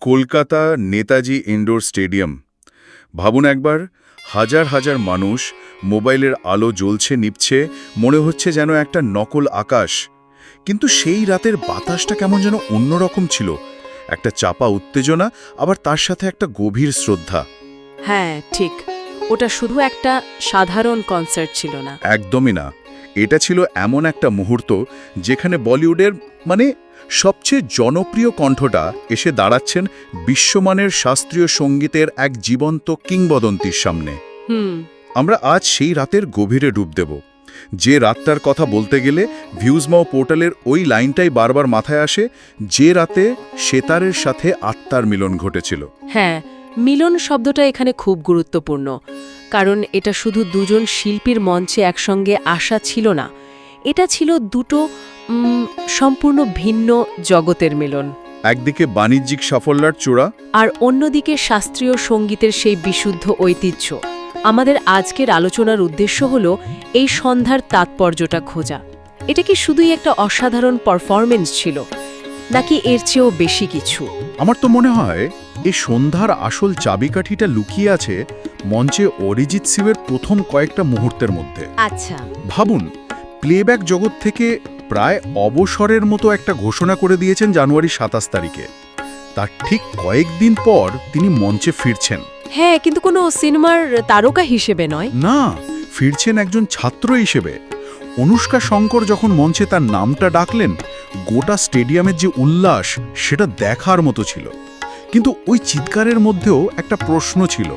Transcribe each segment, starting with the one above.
Kolkata Netaji indoor stadium. ভাবুন একবার হাজার হাজার মানুষ মোবাইলের আলো জ্বলছে নিপছে মনে হচ্ছে যেন একটা নকল আকাশ। কিন্তু সেই রাতের বাতাসটা কেমন যেন অন্যরকম ছিল। একটা চাপা উত্তেজনা আবার তার সাথে একটা গভীর শ্রদ্ধা। হ্যাঁ ঠিক। ওটা শুধু একটা সাধারণ কনসার্ট ছিল না। একদমই না। এটা ছিল এমন একটা মুহূর্ত যেখানে বলিউডের মানে সবচেয়ে জনপ্রিয় কণ্ঠটা এসে দাঁড়াচ্ছেন বিশ্বমানের শাস্ত্রীয় সঙ্গীতের এক জীবন্ত কিংবদন্তির সামনে। হুম। আমরা আজ সেই রাতের গভীরে ডুব দেব। যে রাতটার কথা বলতে গেলে ভিউজমাও পোর্টালের ওই লাইনটাই বারবার মাথায় আসে যে রাতে সেতারের সাথে আত্মার মিলন ঘটেছিল। হ্যাঁ মিলন শব্দটা এখানে খুব গুরুত্বপূর্ণ। কারণ এটা শুধু দুজন শিল্পীর মঞ্চে একসঙ্গে আসা ছিল না। এটা ছিল দুটো সম্পূর্ণ ভিন্ন জগতের মিলন। একদিকে বাণিজ্যিক সাফল্যার চূড়া। আর অন্যদিকে শাস্ত্রীয় সঙ্গীতের সেই বিশুদ্ধ ঐতিহ্য। আমাদের আজকের আলোচনার উদ্দেশ্য হল এই সন্ধ্যার তাৎপর্যটা খোঁজা। এটা কি শুধুই একটা অসাধারণ পারফরমেন্স ছিল নাকি এর চেয়েও বেশি কিছু? আমার তো মনে হয় এই সন্ধ্যার আসল চাবিকাঠিটা লুকিয়ে আছে মঞ্চে অরিজিৎ সিংয়ের প্রথম কয়েকটা মুহূর্তের মধ্যে। আচ্ছা। ভাবুন প্লেব্যাক জগৎ থেকে প্রায় অবসরের মতো একটা ঘোষণা করে দিয়েছেন জানুয়ারি সাতাশ তারিখে। তার ঠিক কয়েকদিন পর তিনি মঞ্চে ফিরছেন। হ্যাঁ কিন্তু কোনো সিনেমার তারকা হিসেবে নয়। না ফিরছেন একজন ছাত্র হিসেবে। অনুষ্কা শঙ্কর যখন মঞ্চে তার নামটা ডাকলেন গোটা স্টেডিয়ামের যে উল্লাস সেটা দেখার মতো ছিল। কিন্তু ওই চিৎকারের মধ্যেও একটা প্রশ্ন ছিল।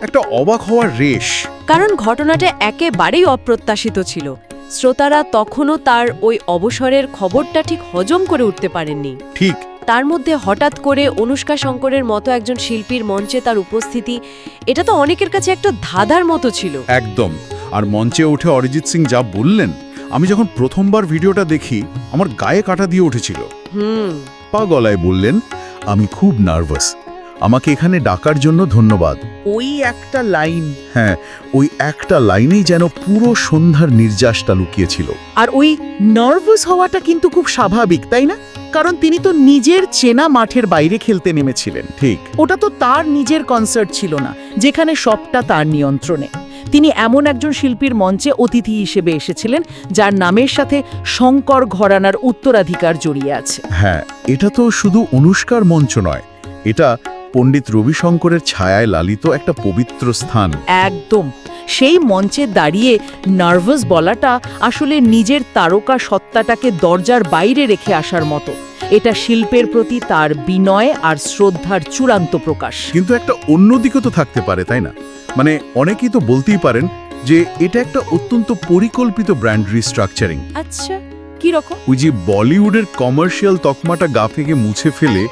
একটা অবাক হওয়ার রেশ। কারণ ঘটনাটা একেবারেই অপ্রত্যাশিত ছিল। শ্রোতারা তখনও তার ওই অবসরের খবরটা ঠিক হজম করে উঠতে পারেননি। ঠিক। তার মধ্যে হঠাৎ করে অনুষ্কা শঙ্করের মতো একজন শিল্পীর মঞ্চে তার উপস্থিতি এটা তো অনেকের কাছে একটা ধাঁধার মতো ছিল। একদম। আর মঞ্চে উঠে অরিজিৎ সিং যা বললেন আমি যখন প্রথমবার ভিডিওটা দেখি আমার গায়ে কাটা দিয়ে উঠেছিল। হুম। পা গলায় বললেন আমি খুব নার্ভাস। আমাকে এখানে ডাকার জন্য ধন্যবাদ। ওই একটা লাইন। হ্যাঁ ওই একটা লাইনেই যেন পুরো সন্ধ্যার নির্যাসটা লুকিয়েছিল। আর ওই নার্ভাস হওয়াটা কিন্তু খুব স্বাভাবিক তাই না? কারণ তিনি তো নিজের চেনা মাঠের বাইরে খেলতে নেমেছিলেন। ঠিক। ওটা তো তার নিজের কনসার্ট ছিল না যেখানে সবটা তার নিয়ন্ত্রণে। তিনি এমন একজন শিল্পীর মঞ্চে অতিথি হিসেবে এসেছিলেন যার নামের সাথে শঙ্কর ঘরানার উত্তরাধিকার জড়িয়ে আছে। হ্যাঁ এটা তো শুধু অনুষ্কার মঞ্চ নয় এটা পণ্ডিত রবিশঙ্করের ছায়ায় লালিত একটা পবিত্র স্থান। একদম। সেই মঞ্চে দাঁড়িয়ে নার্ভাস বলাটা আসলে নিজের তারকা সত্তাটাকে দরজার বাইরে রেখে আসার মতো। এটা শিল্পের প্রতি তার বিনয় আর শ্রদ্ধার চূড়ান্ত প্রকাশ। কিন্তু একটা অন্য দিকও তো থাকতে পারে তাই না? মানে অনেকেই তো বলতেই পারেন যে এটা একটা অত্যন্ত পরিকল্পিত ব্র্যান্ড রিস্ট্রাকচারিং আচ্ছা। কি রকম? ওই যে বলিউডের কমার্শিয়াল তকমাটা গা থেকে মুছে ফেলে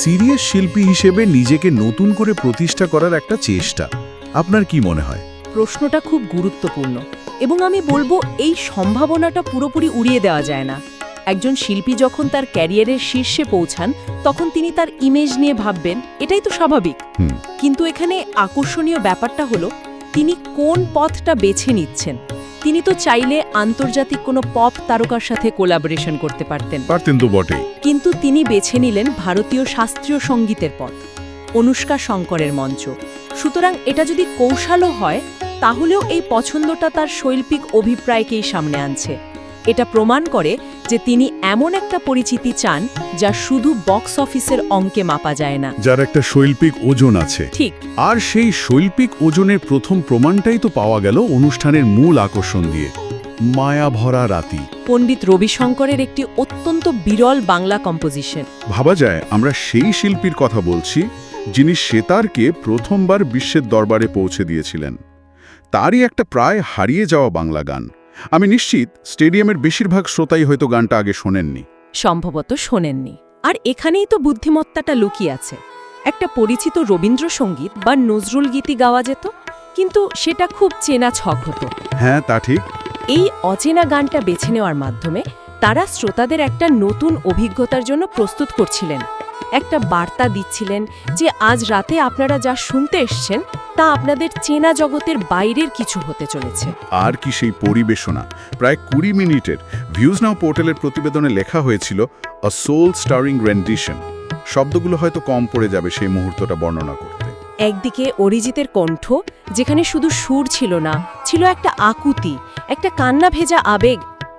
সিরিয়াস শিল্পী হিসেবে নিজেকে নতুন করে প্রতিষ্ঠা করার একটা চেষ্টা। আপনার কি মনে হয়? প্রশ্নটা খুব গুরুত্বপূর্ণ এবং আমি বলব এই সম্ভাবনাটা পুরোপুরি উড়িয়ে দেওয়া যায় না। একজন শিল্পী যখন তার ক্যারিয়ারের শীর্ষে পৌঁছান তখন তিনি তার ইমেজ নিয়ে ভাববেন এটাই তো স্বাভাবিক। কিন্তু এখানে আকর্ষণীয় ব্যাপারটা হলো তিনি কোন পথটা বেছে নিচ্ছেন? তিনি তো চাইলে আন্তর্জাতিক কোনো পপ তারকার সাথে কোলাবোরেশন করতে পারতেন। পারতেন তো বটে। কিন্তু তিনি বেছে নিলেন ভারতীয় শাস্ত্রীয় সঙ্গীতের পথ অনুষ্কা শঙ্করের মঞ্চ। সুতরাং এটা যদি কৌশলও হয় তাহলেও এই পছন্দটা তার শৈল্পিক অভিপ্রায়কেই সামনে আনছে। এটা প্রমাণ করে যে তিনি এমন একটা পরিচিতি চান যা শুধু বক্স অফিসের অঙ্কে মাপা যায় না। যার একটা শৈল্পিক ওজন আছে। ঠিক। আর সেই শৈল্পিক ওজনের প্রথম প্রমাণটাই তো পাওয়া গেল অনুষ্ঠানের মূল আকর্ষণ দিয়ে। মায়া ভরা রাতি। পণ্ডিত রবিশঙ্করের একটি অত্যন্ত বিরল বাংলা কম্পোজিশন। ভাবা যায় আমরা সেই শিল্পীর কথা বলছি যিনি সেতারকে প্রথমবার বিশ্বের দরবারে পৌঁছে দিয়েছিলেন। তারই একটা প্রায় হারিয়ে যাওয়া বাংলা গান। আমি নিশ্চিত স্টেডিয়ামের বেশিরভাগ শ্রোতাই হয়তো গানটা আগে শোনেননি। সম্ভবত শোনেননি। আর এখানেই তো বুদ্ধিমত্তাটা লুকিয়ে আছে। একটা পরিচিত রবীন্দ্রসঙ্গীত বা নজরুল গীতি গাওয়া যেত কিন্তু সেটা খুব চেনা ছক হতো। হ্যাঁ তা ঠিক। এই অচেনা গানটা বেছে নেওয়ার মাধ্যমে তারা শ্রোতাদের একটা নতুন অভিজ্ঞতার জন্য প্রস্তুত করছিলেন। একটা বার্তা দিচ্ছিলেন যে আজ রাতে আপনারা যা শুনতে এসছেন তা আপনাদের চেনা জগতের বাইরের কিছু হতে চলেছে। আর কি সেই পরিবেশনা। প্রায় কুড়ি মিনিটের ভিউজ নাও পোর্টালের প্রতিবেদনে লেখা হয়েছিল আ সোল স্টারিং রেন্ডিশন শব্দগুলো হয়তো কম পড়ে যাবে সেই মুহূর্তটা বর্ণনা করতে। একদিকে অরিজিতের কণ্ঠ যেখানে শুধু সুর ছিল না ছিল একটা আকুতি একটা কান্না ভেজা আবেগ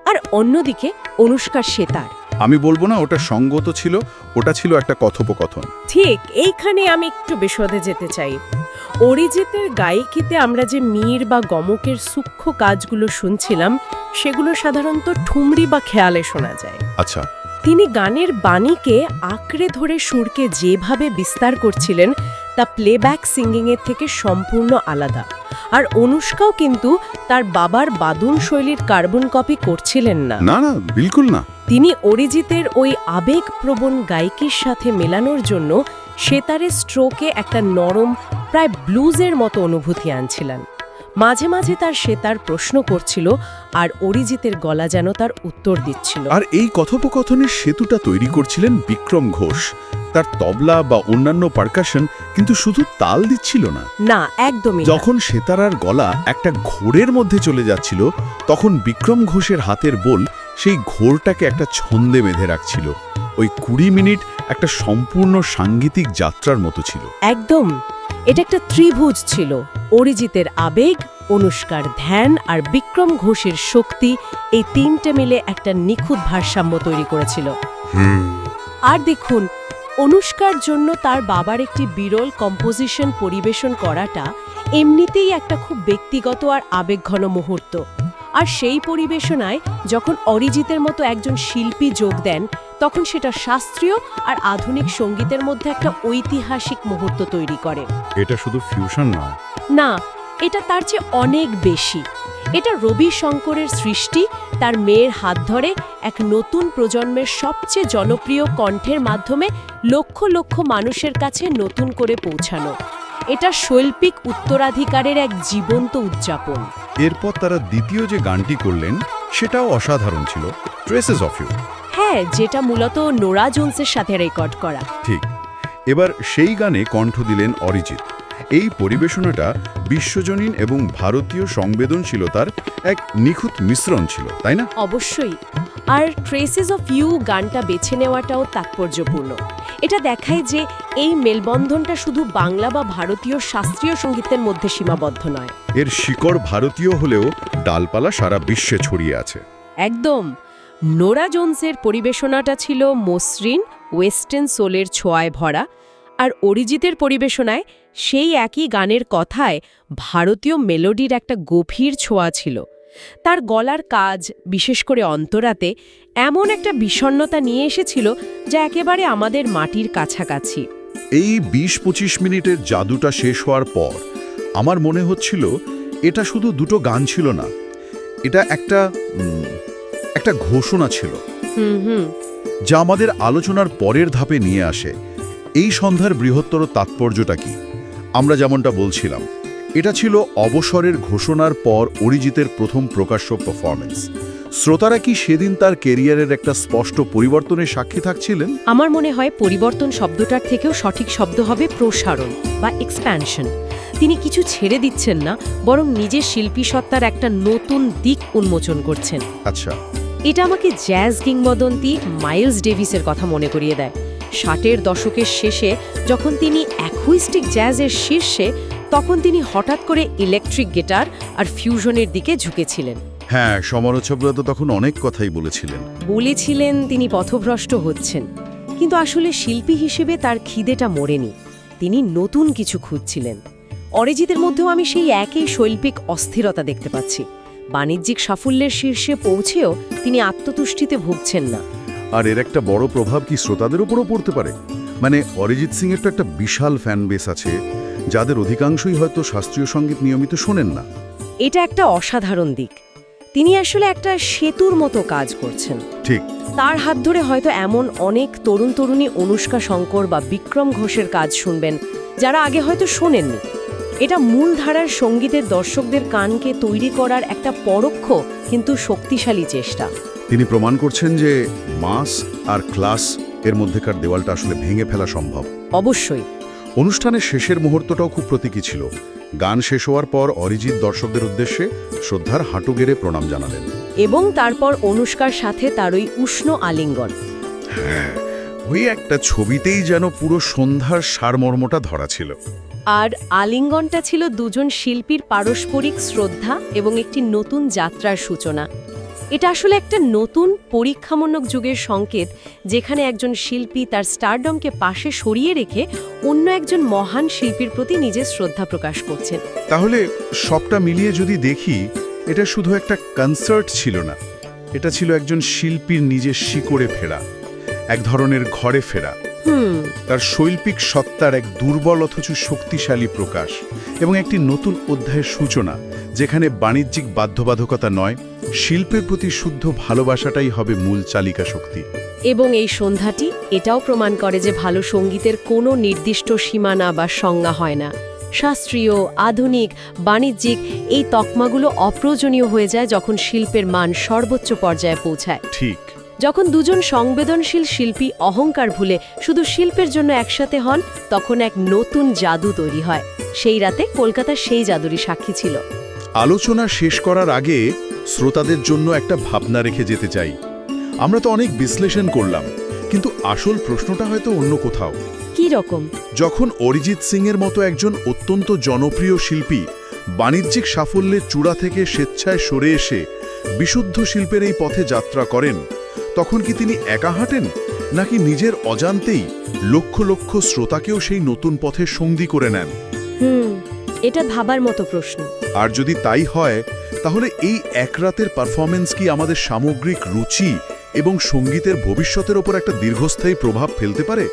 আর অন্যদিকে অনুষ্কার সেতার। আমি বলব না ওটা সঙ্গত ছিল ওটা ছিল একটা কথোপকথন। ঠিক এইখানে আমি একটু বিশদে যেতে চাই। অরিজিতের গায়িকিতে আমরা যে মীর বা গমকের সূক্ষ্ম কাজগুলো শুনছিলাম সেগুলো সাধারণত ঠুমরি বা খেয়ালে শোনা যায়। আচ্ছা। তিনি গানের বাণীকে আঁকড়ে ধরে সুরকে যেভাবে বিস্তার করছিলেন তা প্লেব্যাক সিঙ্গিংয়ের থেকে সম্পূর্ণ আলাদা। আর অনুষ্কাও কিন্তু তার বাবার বাদুন শৈলীর কার্বন কপি করছিলেন না। না না বিলকুল না। তিনি অরিজিতের ওই আবেগপ্রবণ গায়িকীর সাথে মেলানোর জন্য সেতারে স্ট্রোকে একটা নরম প্রায় ব্লুজের মতো অনুভূতি আনছিলেন। মাঝে মাঝে তার সেতার প্রশ্ন করছিল আর অরিজিতের গলা যেন তার উত্তর দিচ্ছিল। আর এই কথোপকথনের সেতুটা তৈরি করছিলেন বিক্রম ঘোষ। তার তবলা বা অন্যান্য পারকাশন কিন্তু শুধু তাল দিচ্ছিল না। না একদমই যখন সেতারার গলা একটা ঘোরের মধ্যে চলে যাচ্ছিল তখন বিক্রম ঘোষের হাতের বোল সেই ঘোরটাকে একটা ছন্দে বেঁধে রাখছিল। ওই কুড়ি মিনিট একটা সম্পূর্ণ সাংগীতিক যাত্রার মতো ছিল। একদম। এটা একটা ত্রিভুজ ছিল। অরিজিতের আবেগ অনুষ্কার ধ্যান আর বিক্রম ঘোষের শক্তি এই তিনটে মিলে একটা নিখুঁত ভারসাম্য তৈরি করেছিল। আর দেখুন অনুষ্কার জন্য তার বাবার একটি বিরল কম্পোজিশন পরিবেশন করাটা এমনিতেই একটা খুব ব্যক্তিগত আর আবেগঘন মুহূর্ত। আর সেই পরিবেশনায় যখন অরিজিতের মতো একজন শিল্পী যোগ দেন তখন সেটা শাস্ত্রীয় আর আধুনিক সঙ্গীতের মধ্যে একটা ঐতিহাসিক মুহূর্ত তৈরি করে। এটা শুধু ফিউশন নয়। না এটা তার চেয়ে অনেক বেশি। এটা রবি শঙ্করের সৃষ্টি তার মেয়ের হাত ধরে এক নতুন প্রজন্মের সবচেয়ে জনপ্রিয় কণ্ঠের মাধ্যমে লক্ষ লক্ষ মানুষের কাছে নতুন করে পৌঁছানো। এটা শৈল্পিক উত্তরাধিকারের এক জীবন্ত উদযাপন। এরপর তারা দ্বিতীয় যে গানটি করলেন সেটাও অসাধারণ ছিল ট্রেসেস অফ ইউ হ্যাঁ যেটা মূলত নোরা জোনসের সাথে রেকর্ড করা। ঠিক। এবার সেই গানে কণ্ঠ দিলেন অরিজিৎ। এই পরিবেশনাটা বিশ্বজনীন এবং ভারতীয় সংবেদনশীলতার এক নিখুঁত মিশ্রণ ছিল তাই না? অবশ্যই। আর ট্রেসেস অফ ইউ গানটা বেছে নেওয়াটাও তাৎপর্যপূর্ণ। এটা দেখায় যে এই মেলবন্ধনটা শুধু বাংলা বা ভারতীয় শাস্ত্রীয় সঙ্গীতের মধ্যে সীমাবদ্ধ নয়। এর শিকড় ভারতীয় হলেও ডালপালা সারা বিশ্বে ছড়িয়ে আছে। একদম। নোরা জোনসের পরিবেশনাটা ছিল মসৃণ ওয়েস্টার্ন সোলের ছোঁয়ায় ভরা আর অরিজিতের পরিবেশনায় সেই একই গানের কথায় ভারতীয় মেলোডির একটা গভীর ছোঁয়া ছিল। তার গলার কাজ বিশেষ করে অন্তরাতে এমন একটা বিষণ্ণতা নিয়ে এসেছিল যা একেবারে আমাদের মাটির কাছাকাছি। এই বিশ পঁচিশ মিনিটের জাদুটা শেষ হওয়ার পর আমার মনে হচ্ছিল এটা শুধু দুটো গান ছিল না এটা একটা একটা ঘোষণা ছিল। হুম হুম। যা আমাদের আলোচনার পরের ধাপে নিয়ে আসে। এই সন্ধ্যার বৃহত্তর তাৎপর্যটা কি? আমরা যেমনটা বলছিলাম এটা ছিল অবসরের ঘোষণার পর অরিজিতের প্রথম প্রকাশ্য পারফরমেন্স শ্রোতারা কি সেদিন তার কেরিয়ারের একটা স্পষ্ট পরিবর্তনের সাক্ষী থাকছিলেন? আমার মনে হয় পরিবর্তন শব্দটার থেকেও সঠিক শব্দ হবে প্রসারণ বা এক্সপ্যানশন তিনি কিছু ছেড়ে দিচ্ছেন না বরং নিজের শিল্পী সত্তার একটা নতুন দিক উন্মোচন করছেন। আচ্ছা। এটা আমাকে জ্যাজ কিংবদন্তি মাইলস ডেভিসের কথা মনে করিয়ে দেয়। ষাটের দশকের শেষে যখন তিনি অ্যাকুইস্টিক জ্যাজের শীর্ষে তখন তিনি হঠাৎ করে ইলেকট্রিক গিটার আর ফিউশনের দিকে ঝুঁকেছিলেন। হ্যাঁ সমালোচকরা তো তখন অনেক কথাই বলেছিলেন। বলেছিলেন তিনি পথভ্রষ্ট হচ্ছেন কিন্তু আসলে শিল্পী হিসেবে তার খিদেটা মরেনি। তিনি নতুন কিছু খুঁজছিলেন। অরিজিতের মধ্যেও আমি সেই একই শৈল্পিক অস্থিরতা দেখতে পাচ্ছি। বাণিজ্যিক সাফল্যের শীর্ষে পৌঁছেও তিনি আত্মতুষ্টিতে ভুগছেন না। আর এর একটা বড় প্রভাব কি শ্রোতাদের উপরও পড়তে পারে? মানে অরিজিৎ সিং এর তো একটা বিশাল ফ্যান বেস আছে যাদের অধিকাংশই হয়তো শাস্ত্রীয় সংগীত নিয়মিত শোনেন না। এটা একটা অসাধারণ দিক। তিনি আসলে একটা সেতুর মতো কাজ করছেন। ঠিক। তার হাত ধরে হয়তো এমন অনেক তরুণ তরুণী অনুষ্কা শঙ্কর বা বিক্রম ঘোষের কাজ শুনবেন যারা আগে হয়তো শোনেননি। এটা মূলধারার সঙ্গীতের দর্শকদের কানকে তৈরি করার একটা পরোক্ষ কিন্তু শক্তিশালী চেষ্টা। তিনি প্রমাণ করছেন যে মাস আর ক্লাস এর মধ্যেকার দেওয়ালটা আসলে ভেঙে ফেলা সম্ভব। অবশ্যই। অনুষ্ঠানের শেষের মুহূর্তটাও খুব প্রতীকী ছিল। গান শেষ হওয়ার পর অরিজিৎ দর্শকদের উদ্দেশ্যে শ্রদ্ধার হাঁটু গেড়ে প্রণাম জানালেন। এবং তারপর অনুষ্কার সাথে তার ওই উষ্ণ আলিঙ্গন। হ্যাঁ ওই একটা ছবিতেই যেন পুরো সন্ধ্যার সারমর্মটা ধরা ছিল। আর আলিঙ্গনটা ছিল দুজন শিল্পীর পারস্পরিক শ্রদ্ধা এবং একটি নতুন যাত্রার সূচনা। এটা আসলে একটা নতুন পরীক্ষামূলক যুগের সংকেত যেখানে একজন শিল্পী তার স্টারডমকে পাশে সরিয়ে রেখে অন্য একজন মহান শিল্পীর প্রতি নিজের শ্রদ্ধা প্রকাশ করছেন। তাহলে সবটা মিলিয়ে যদি দেখি, এটা শুধু একটা কনসার্ট ছিল না। এটা ছিল একজন শিল্পীর নিজের শিকড়ে ফেরা, এক ধরনের ঘরে ফেরা। তার শৈল্পিক সত্তার এক দুর্বল অথচ শক্তিশালী প্রকাশ এবং একটি নতুন অধ্যায়ের সূচনা যেখানে বাণিজ্যিক বাধ্যবাধকতা নয় শিল্পের প্রতি শুদ্ধ ভালোবাসাটাই হবে মূল চালিকা শক্তি। এবং এই সন্ধ্যাটি এটাও প্রমাণ করে যে ভালো সঙ্গীতের কোনো নির্দিষ্ট সীমানা বা সংজ্ঞা হয় না। শাস্ত্রীয় আধুনিক বাণিজ্যিক এই তকমাগুলো অপ্রয়োজনীয় হয়ে যায় যখন শিল্পের মান সর্বোচ্চ পর্যায়ে পৌঁছায়। ঠিক। যখন দুজন সংবেদনশীল শিল্পী অহংকার ভুলে শুধু শিল্পের জন্য একসাথে হন তখন এক নতুন জাদু তৈরি হয়। সেই রাতে কলকাতা সেই জাদুরই সাক্ষী ছিল। আলোচনা শেষ করার আগে শ্রোতাদের জন্য একটা ভাবনা রেখে যেতে চাই। আমরা তো অনেক বিশ্লেষণ করলাম কিন্তু আসল প্রশ্নটা হয়তো অন্য কোথাও। কি রকম? যখন অরিজিৎ সিং এর মতো একজন অত্যন্ত জনপ্রিয় শিল্পী বাণিজ্যিক সাফল্যের চূড়া থেকে স্বেচ্ছায় সরে এসে বিশুদ্ধ শিল্পের এই পথে যাত্রা করেন তখন কি তিনি একা হাঁটেন? নাকি নিজের অজান্তেই লক্ষ লক্ষ শ্রোতাকেও সেই নতুন পথে সঙ্গী করে নেন? হুম এটা ভাবার মতো প্রশ্ন। আর যদি তাই হয় তাহলে এই এক রাতের পারফরমেন্স কি আমাদের সামগ্রিক রুচি এবং সঙ্গীতের ভবিষ্যতের ওপর একটা দীর্ঘস্থায়ী প্রভাব ফেলতে পারে?